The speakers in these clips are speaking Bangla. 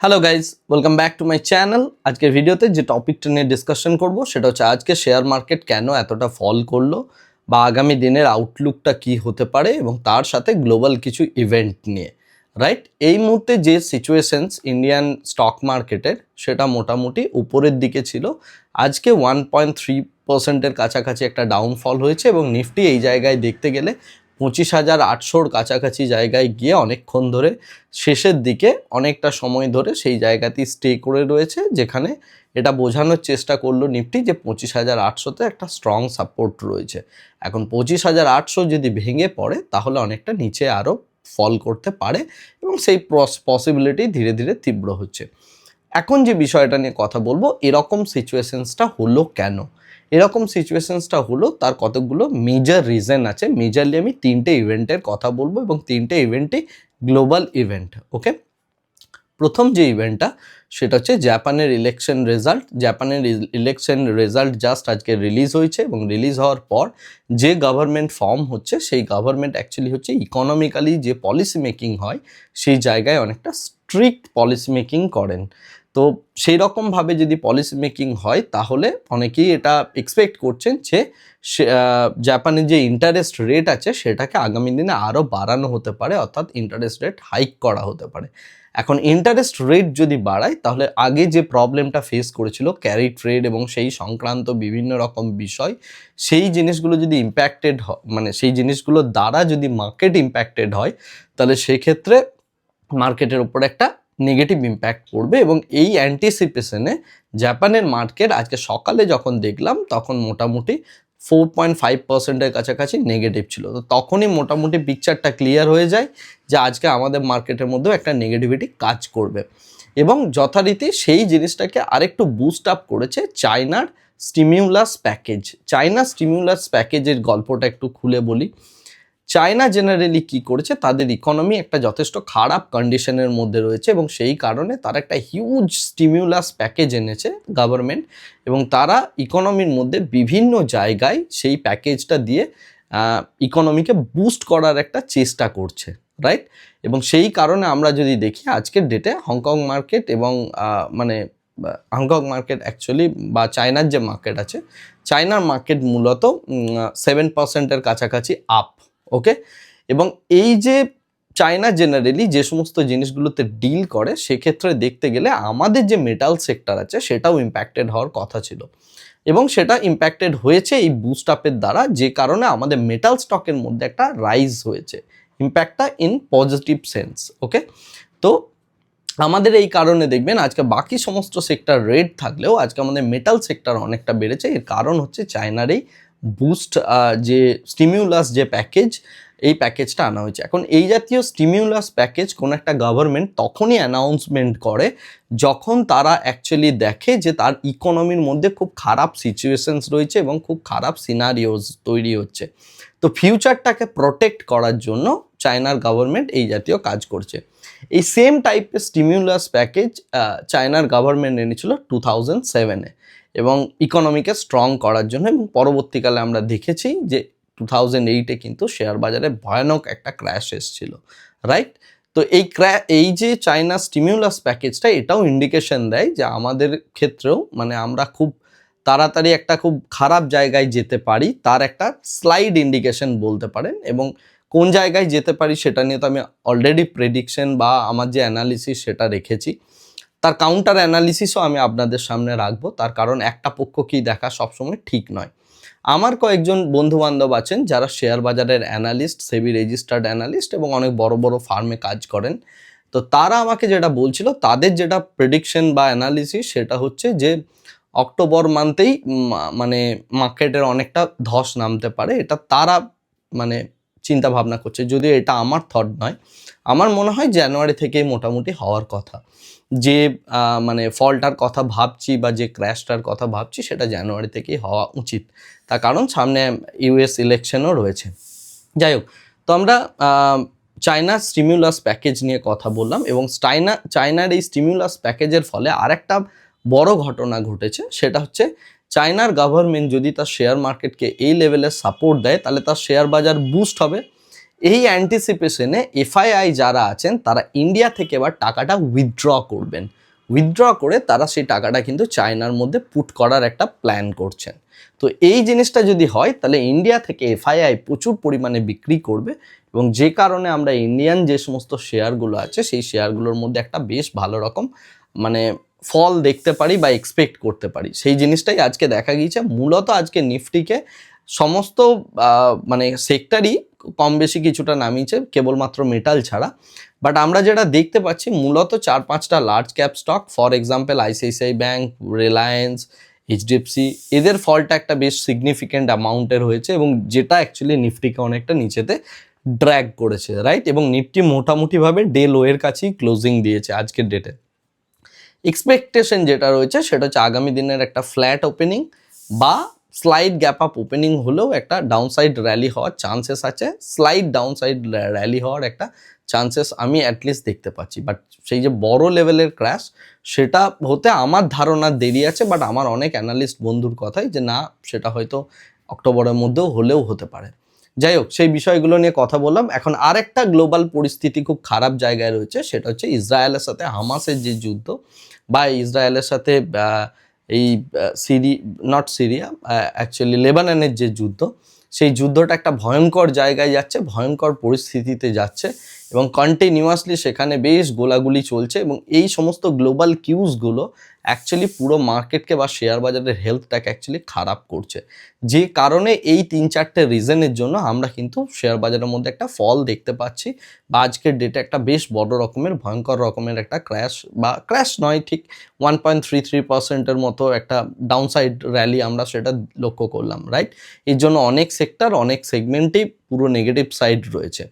Hello guys welcome back to my channel আজকের ভিডিওতে যে টপিকটা নিয়ে ডিসকাশন করব, সেটা হচ্ছে আজকে শেয়ার মার্কেট কেন এতটা ফল করল বা আগামী দিনের আউটলুকটা কি হতে পারে এবং তার সাথে গ্লোবাল কিছু ইভেন্ট নিয়ে রাইট এই মুহূর্তে যে সিচুয়েশনস ইন্ডিয়ান স্টক মার্কেটের সেটা মোটামুটি উপরের দিকে ছিল। আজকে ওয়ান পয়েন্ট থ্রি পার্সেন্টের কাছাকাছি একটা ডাউনফল হয়েছে এবং নিফটি এই জায়গায় দেখতে গেলে পঁচিশ হাজার আটশোর কাছাকাছি জায়গায় গিয়ে অনেকক্ষণ ধরে শেষের দিকে অনেকটা সময় ধরে সেই জায়গাতেই স্টে করে রয়েছে, যেখানে এটা বোঝানোর চেষ্টা করল নিফটি যে পঁচিশ হাজার আটশোতে একটা স্ট্রং সাপোর্ট রয়েছে। এখন পঁচিশ হাজার আটশো যদি ভেঙে পড়ে, তাহলে অনেকটা নিচে আরও ফল করতে পারে এবং সেই পসিবিলিটি ধীরে ধীরে তীব্র হচ্ছে। এখন যে বিষয়টা নিয়ে কথা বলব, এরকম সিচুয়েশনসটা হলো কেন? এরকম সিচুয়েশনসটা হলো, তার কতগুলো মেজর রিজন আছে। মেজারলি আমি তিনটে ইভেন্টের কথা বলব এবং তিনটে ইভেন্টই গ্লোবাল ইভেন্ট ওকে প্রথম যে ইভেন্টটা, সেটা হচ্ছে জাপানের ইলেকশন রেজাল্ট জাপানের ইলেকশন রেজাল্ট জাস্ট আজকে রিলিজ হয়েছে এবং রিলিজ হওয়ার পর যে গভর্নমেন্ট ফর্ম হচ্ছে, সেই গভর্নমেন্ট অ্যাকচুয়ালি হচ্ছে ইকোনমিক্যালি যে পলিসি মেকিং হয়, সেই জায়গায় অনেকটা স্ট্রিক্ট পলিসি মেকিং করেন। তো সেই রকমভাবে যদি পলিসি মেকিং হয়, তাহলে অনেকেই এটা এক্সপেক্ট করছেন যে জাপানের যে ইন্টারেস্ট রেট আছে, সেটাকে আগামী দিনে আরও বাড়ানো হতে পারে, অর্থাৎ ইন্টারেস্ট রেট হাইক করা হতে পারে। এখন ইন্টারেস্ট রেট যদি বাড়ায়, তাহলে আগে যে প্রবলেমটা ফেস করেছিল ক্যারি ট্রেড এবং সেই সংক্রান্ত বিভিন্ন রকম বিষয়, সেই জিনিসগুলো যদি ইম্প্যাক্টেড মানে সেই জিনিসগুলোর দ্বারা যদি মার্কেট ইম্প্যাক্টেড হয়, তাহলে সেক্ষেত্রে মার্কেটের উপর একটা নেগেটিভ ইম্প্যাক্ট পড়বে এবং এই অ্যান্টিসিপেশনে জাপানের মার্কেট আজকে সকালে যখন দেখলাম, তখন মোটামুটি ফোর পয়েন্ট ফাইভ পার্সেন্টের কাছাকাছি নেগেটিভ ছিল। তো তখনই মোটামুটি পিকচারটা ক্লিয়ার হয়ে যায় যে আজকে আমাদের মার্কেটের মধ্যেও একটা নেগেটিভিটি কাজ করবে। এবং যথারীতি সেই জিনিসটাকে আরেকটু বুস্ট আপ করেছে চায়নার স্টিমিউলাস প্যাকেজ চায়না স্টিমিউলাস প্যাকেজের গল্পটা একটু খুলে বলি। চায়না জেনারেলি কি করেছে? তাদের ইকোনমি একটা যথেষ্ট খারাপ কন্ডিশনের মধ্যে রয়েছে এবং সেই কারণে তারা একটা হিউজ স্টিমিউলাস প্যাকেজ এনেছে গভর্নমেন্ট এবং তারা ইকোনমির মধ্যে বিভিন্ন জায়গায় সেই প্যাকেজটা দিয়ে ইকোনমিকে বুস্ট করার একটা চেষ্টা করছে রাইট এবং সেই কারণে আমরা যদি দেখি, আজকের ডেটে হংকং মার্কেট এবং মানে হংকং মার্কেট অ্যাকচুয়ালি বা চায়নার যে মার্কেট আছে, চায়নার মার্কেট মূলত সেভেন পার্সেন্টের কাছাকাছি আপ ওকে এবং এই যে চায়না জেনারেলি যে সমস্ত জিনিসগুলোতে ডিল করে, সেক্ষেত্রে দেখতে গেলে আমাদের যে মেটাল সেক্টর আছে, সেটাও ইম্প্যাক্টেড হওয়ার কথা ছিল। এবং সেটা ইম্প্যাক্টেড হয়েছে এই বুস্ট আপের দ্বারা, যে কারণে আমাদের মেটাল স্টকের মধ্যে একটা রাইজ হয়েছে। ইম্প্যাক্টটা ইন পজিটিভ সেন্স ওকে তো আমাদের এই কারণে দেখবেন, আজকে বাকি সমস্ত সেক্টর রেড থাকলেও আজকে আমাদের মেটাল সেক্টর অনেকটা বেড়েছে। এর কারণ হচ্ছে চায়নার এই বুস্ট যে স্টিমিউলাস যে প্যাকেজ এই প্যাকেজটা আনা হয়েছে। এখন এই জাতীয় স্টিমিউলাস প্যাকেজ কোনো একটা গভর্নমেন্ট তখনই অ্যানাউন্সমেন্ট করে যখন তারা অ্যাকচুয়ালি দেখে যে তার ইকোনমির মধ্যে খুব খারাপ সিচুয়েশনস রয়েছে এবং খুব খারাপ সিনারিওস তৈরি হচ্ছে। তো ফিউচারটাকে প্রোটেক্ট করার জন্য চায়নার গভর্নমেন্ট এই জাতীয় কাজ করছে। এই সেম টাইপের স্টিমিউলাস প্যাকেজ চায়নার গভর্নমেন্ট এনেছিল টু থাউজেন্ড সেভেনে এবং ইকোনমিকে স্ট্রং করার জন্য এবং পরবর্তীকালে আমরা দেখেছি যে টু থাউজেন্ড এইটে কিন্তু শেয়ার বাজারে ভয়ানক একটা ক্র্যাশ এসেছিল রাইট তো এই ক্র্যা এই যে চায়না স্টিমিউলাস প্যাকেজটা এটাও ইন্ডিকেশন দেয় যে আমাদের ক্ষেত্রেও মানে আমরা খুব তাড়াতাড়ি একটা খুব খারাপ জায়গায় যেতে পারি, তার একটা স্লাইড ইন্ডিকেশন বলতে পারেন এবং কোন জায়গায় যেতে পারি সেটা নিয়ে তো আমি অলরেডি প্রেডিকশন বা আমার যে অ্যানালিসিস সেটা রেখেছি। তার কাউন্টার অ্যানালিসিসও আমি আপনাদের সামনে রাখব। তার কারণ একটা পক্ষ পক্ষকেই দেখা সবসময় ঠিক নয়। আমার কয়েকজন বন্ধু বান্ধব আছেন যারা শেয়ার বাজারের অ্যানালিস্ট সেবি রেজিস্টার্ড অ্যানালিস্ট এবং অনেক বড় বড় ফার্মে কাজ করেন। তো তারা আমাকে যেটা বলছিল, তাদের যেটা প্রেডিকশন বা অ্যানালিসিস সেটা হচ্ছে যে অক্টোবর মান্থেই মানে মার্কেটের অনেকটা ধস নামতে পারে। এটা তারা মানে চিন্তা ভাবনা করছে। যদিও এটা আমার থট নয়। আমার মনে হয় জানুয়ারি থেকে মোটামুটি হওয়ার কথা। যে মানে ফলটার কথা ভাবছি বা যে ক্র্যাশটার কথা ভাবছি সেটা জানুয়ারি থেকেই হওয়া উচিত। তার কারণ সামনে ইউএস ইলেকশনও রয়েছে। যাই হোক তো আমরা আহ, চায়নার স্টিমিউলাস প্যাকেজ নিয়ে কথা বললাম এবং চায়না চায়নার এই স্টিমিউলাস প্যাকেজের ফলে আরেকটা বড় ঘটনা ঘটেছে। সেটা হচ্ছে চায়নার গভর্নমেন্ট যদি তার শেয়ার মার্কেটকে এই লেভেলে সাপোর্ট দেয়, তাহলে তার শেয়ার বাজার বুস্ট হবে। এই অ্যান্টিসিপেশনে এফআইআই যারা আছেন, তারা ইন্ডিয়া থেকে এবার টাকাটা উইথড্র করবেন। উইথড্র করে তারা সেই টাকাটা কিন্তু চায়নার মধ্যে পুট করার একটা প্ল্যান করছেন। তো এই জিনিসটা যদি হয়, তাহলে ইন্ডিয়া থেকে এফআইআই প্রচুর পরিমাণে বিক্রি করবে এবং যে কারণে আমরা ইন্ডিয়ান যে সমস্ত শেয়ারগুলো আছে, সেই শেয়ারগুলোর মধ্যে একটা বেশ ভালো রকম মানে ফল দেখতে পারি বা এক্সপেক্ট করতে পারি। সেই জিনিসটাই আজকে দেখা গিয়েছে। মূলত আজকে নিফটিকে সমস্ত মানে সেক্টরই কম বেশি কিছুটা নামিয়েছে, কেবলমাত্র মেটাল ছাড়া। বাট আমরা যেটা দেখতে পাচ্ছি, মূলত চার পাঁচটা large cap stock for example ICICI bank Reliance HDFC এদের ফলটা একটা বেশ সিগনিফিক্যান্ট অ্যামাউন্টের হয়েছে এবং যেটা অ্যাকচুয়ালি নিফটিকে অনেকটা নিচেতে ড্র্যাগ করেছে রাইট এবং নিফটি মোটামুটিভাবে ডে লোয়ের কাছেই ক্লোজিং দিয়েছে আজকের ডেটে এক্সপেকটেশন যেটা রয়েছে সেটা হচ্ছে আগামী দিনের একটা ফ্ল্যাট ওপেনিং বা স্লাইড গ্যাপ আপ ওপেনিং হলেও একটা ডাউনসাইড র্যালি হওয়ার চান্সেস আছে। স্লাইড ডাউনসাইড র্যালি হওয়ার একটা চান্সেস আমি অ্যাটলিস্ট দেখতে পাচ্ছি। বাট সেই যে বড় লেভেলের ক্র্যাশ সেটা হতে আমার ধারণা দেরি আছে বাট আমার অনেক অ্যানালিস্ট বন্ধুর কথাই যে না, সেটা হয়তো অক্টোবরের মধ্যেও হলেও হতে পারে। যাই হোক সেই বিষয়গুলো নিয়ে কথা বললাম। এখন আরেকটা গ্লোবাল পরিস্থিতি খুব খারাপ জায়গায় রয়েছে, সেটা হচ্ছে ইসরায়েলের সাথে হামাসের যে যুদ্ধ বা ইসরায়েলের সাথে এই সিরি নট সিরিয়া অ্যাকচুয়ালি লেবাননের যে যুদ্ধ, সেই যুদ্ধটা একটা ভয়ঙ্কর জায়গায় যাচ্ছে, ভয়ঙ্কর পরিস্থিতিতে যাচ্ছে এবং কন্টিনিউয়াসলি সেখানে বেশ গোলাগুলি চলছে এবং এই সমস্ত গ্লোবাল কিউজগুলো অ্যাকচুয়ালি পুরো মার্কেটকে বা শেয়ার বাজারের হেলথটাকে অ্যাকচুয়ালি খারাপ করছে। যে কারণে এই তিন চারটে রিজনের জন্য আমরা কিন্তু শেয়ার বাজারের মধ্যে একটা ফল দেখতে পাচ্ছি। বা আজকের ডেটে একটা বেশ বড় রকমের, ভয়ঙ্কর রকমের একটা ক্র্যাশ বা ক্র্যাশ নয়, ঠিক ওয়ান পয়েন্ট থ্রি থ্রি পার্সেন্টের মতো একটা ডাউনসাইড র্যালি আমরা সেটা লক্ষ্য করলাম রাইট এর জন্য অনেক সেক্টর অনেক সেগমেন্টেই পুরো নেগেটিভ সাইড রয়েছে।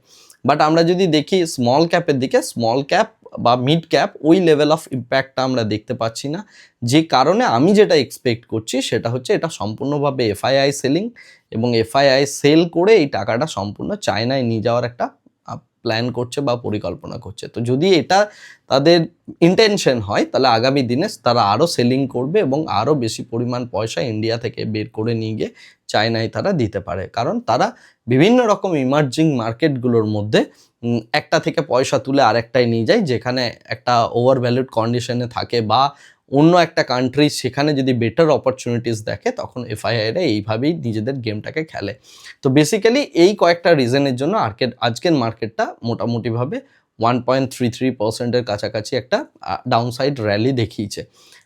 বাট আমরা যদি দেখি স্মল ক্যাপের দিকে স্মল ক্যাপ বা মিড ক্যাপ ওই লেভেল অফ ইম্প্যাক্টটা আমরা দেখতে পাচ্ছি না। যে কারণে আমি যেটা এক্সপেক্ট করছি সেটা হচ্ছে এটা সম্পূর্ণভাবে এফআইআই সেলিং এবং এফআইআই সেল করে এই টাকাটা সম্পূর্ণ চায়নায় নিয়ে যাওয়ার একটা প্ল্যান করছে বা পরিকল্পনা করছে। তো যদি এটা তাদের ইন্টেনশন হয়, তাহলে আগামী দিনে তারা আরও সেলিং করবে এবং আরও বেশি পরিমাণ পয়সা ইন্ডিয়া থেকে বের করে নিয়ে গিয়ে চায়নায় তারা দিতে পারে। কারণ তারা বিভিন্ন রকম ইমার্জিং মার্কেটগুলোর মধ্যে একটা থেকে পয়সা তুলে আরেকটায় নিয়ে যায়, যেখানে একটা ওভার ভ্যালুড কন্ডিশনে থাকে বা অন্য একটা কান্ট্রি সেখানে যদি বেটার অপরচুনিটিস দেখে, তখন এফআইআইরা এইভাবেই নিজেদের গেমটাকে খেলে। তো বেসিক্যালি এই কয়েকটা রিজনের জন্য আর্কেট আজকের মার্কেটটা মোটামুটিভাবে ওয়ান পয়েন্ট থ্রি থ্রি পার্সেন্টের কাছাকাছি একটা ডাউনসাইড র্যালি দেখিয়েছে।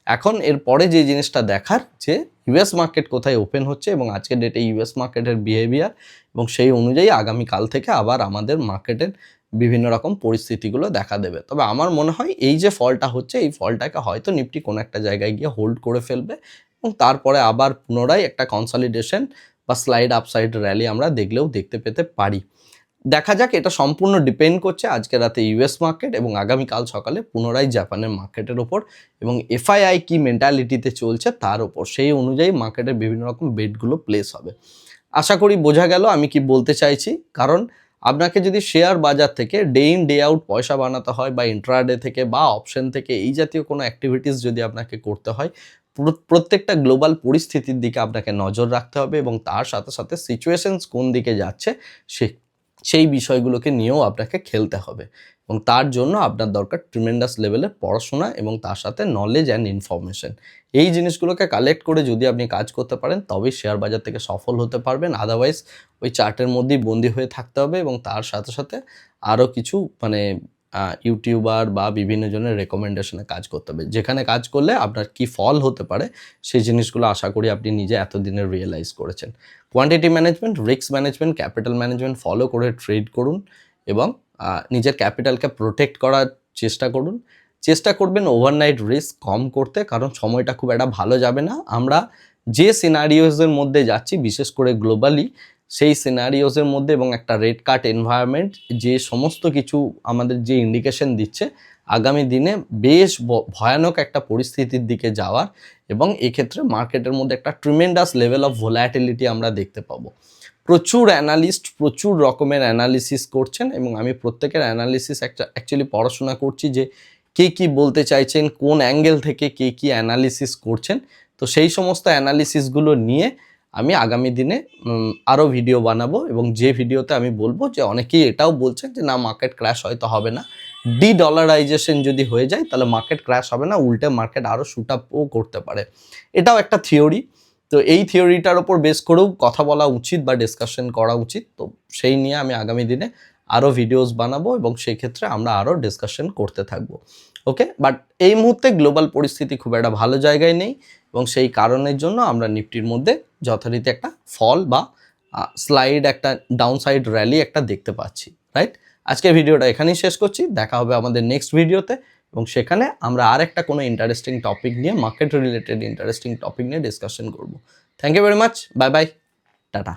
এখন এর পরে যে জিনিসটা দেখার, যে ইউএস মার্কেট কোথায় ওপেন হচ্ছে এবং আজকের ডেটে ইউএস মার্কেটের বিহেভিয়ার এবং সেই অনুযায়ী আগামীকাল থেকে আবার আমাদের মার্কেটের বিভিন্ন রকম পরিস্থিতিগুলো দেখা দেবে। তবে আমার মনে হয় এই যে ফলটা হচ্ছে, এই ফলটাকে হয়তো নিফটি কোনো একটা জায়গায় গিয়ে হোল্ড করে ফেলবে এবং তারপরে আবার পুনরায় একটা কনসলিডেশন বা স্লাইড আপসাইড র্যালি আমরা দেখলেও দেখতে পেতে পারি। দেখা যাক, এটা সম্পূর্ণ ডিপেন্ড করছে আজকে রাতে ইউএস মার্কেট এবং আগামীকাল সকালে পুনরায় জাপানের মার্কেটের ওপর এবং এফআইআই কি মেন্টালিটিতে চলছে তার ওপর। সেই অনুযায়ী মার্কেটের বিভিন্ন রকম বেডগুলো প্লেস হবে। আশা করি বোঝা গেল, আমি কি বলতে চাইছি? কারণ আপনাকে যদি শেয়ার বাজার থেকে ডে ইন ডে আউট পয়সা বানাতে হয় বা ইন্ট্রাডে থেকে বা অপশন থেকে এই জাতীয় কোনো অ্যাক্টিভিটিস যদি আপনাকে করতে হয় প্রত্যেকটা গ্লোবাল পরিস্থিতির দিকে আপনাকে নজর রাখতে হবে এবং তার সাথে সাথে সিচুয়েশনস কোন দিকে যাচ্ছে সে সেই বিষয়গুলোকে নিয়েও আপনাকে খেলতে হবে। এবং তার জন্য আপনার দরকার ট্রিমেন্ডাস লেভেলের পড়াশোনা এবং তার সাথে নলেজ অ্যান্ড ইনফরমেশন এই জিনিসগুলোকে কালেক্ট করে যদি আপনি কাজ করতে পারেন, তবেই শেয়ার বাজার থেকে সফল হতে পারবেন। আদারওয়াইজ ওই চার্টের মধ্যেই বন্দি হয়ে থাকতে হবে এবং তার সাথে সাথে আরও কিছু মানে ইউটিউবার বা বিভিন্ন জনের রেকমেন্ডেশনে কাজ করতে হবে। যেখানে কাজ করলে আপনার কি ফল হতে পারে, সেই জিনিসগুলো আশা করি আপনি নিজে এতদিনে রিয়েলাইজ করেছেন। Quantity management risk management capital management follow করে ট্রেড করুন এবং নিজের ক্যাপিটালকে প্রোটেক্ট করার চেষ্টা করুন। চেষ্টা করবেন ওভারনাইট রিস্ক কম করতে, কারণ সময়টা খুব একটা ভালো যাবে না। আমরা যে সিনারিওজের মধ্যে যাচ্ছি, বিশেষ করে গ্লোবালি সেই সিনারিওসের মধ্যে এবং একটা রেড কার্ট এনভায়রনমেন্ট যে সমস্ত কিছু আমাদের যে ইন্ডিকেশন দিচ্ছে, আগামী দিনে বেশ ভয়ানক একটা পরিস্থিতির দিকে যাওয়ার এবং এক্ষেত্রে মার্কেটের মধ্যে একটা ট্রিমেন্ডাস লেভেল অফ ভোলাটিলিটি আমরা দেখতে পাবো। প্রচুর অ্যানালিস্ট প্রচুর রকমের অ্যানালিসিস করছেন এবং আমি প্রত্যেকের অ্যানালিসিস একটা অ্যাকচুয়ালি পড়াশোনা করছি যে কে কি বলতে চাইছেন, কোন অ্যাঙ্গেল থেকে কে কি অ্যানালিসিস করছেন। তো সেই সমস্ত অ্যানালিসিসগুলো নিয়ে আমি আগামী দিনে আরও ভিডিও বানাবো এবং যে ভিডিওতে আমি বলব যে অনেকেই এটাও বলছেন যে, না মার্কেট ক্র্যাশ হয়তো হবে না। ডি ডলারাইজেশন যদি হয়ে যায়, তাহলে মার্কেট ক্র্যাশ হবে না, উল্টে মার্কেট আরও শুট আপও করতে পারে। এটাও একটা থিওরি তো এই থিওরিটার ওপর বেস করেও কথা বলা উচিত বা ডিসকাশন করা উচিত। তো সেই নিয়ে আমি আগামী দিনে আরও ভিডিওস বানাবো এবং সেই ক্ষেত্রে আমরা আরও ডিসকাশন করতে থাকব। ওকে বাট এই মুহূর্তে গ্লোবাল পরিস্থিতি খুব একটা ভালো জায়গায় নেই। এবং সেই কারণের জন্য আমরা নিফটির মধ্যে যথারীতি একটা ফল বা স্লাইড একটা ডাউন সাইড র্যালি একটা দেখতে পাচ্ছি রাইট আজকে ভিডিওটা এখানেই শেষ করছি, দেখা হবে আমাদের নেক্সট ভিডিওতে এবং সেখানে আমরা আর একটা কোনো ইন্টারেস্টিং টপিক নিয়ে মার্কেট রিলেটেড ইন্টারেস্টিং টপিক নিয়ে ডিসকাশন করব। Thank you very much bye bye tata.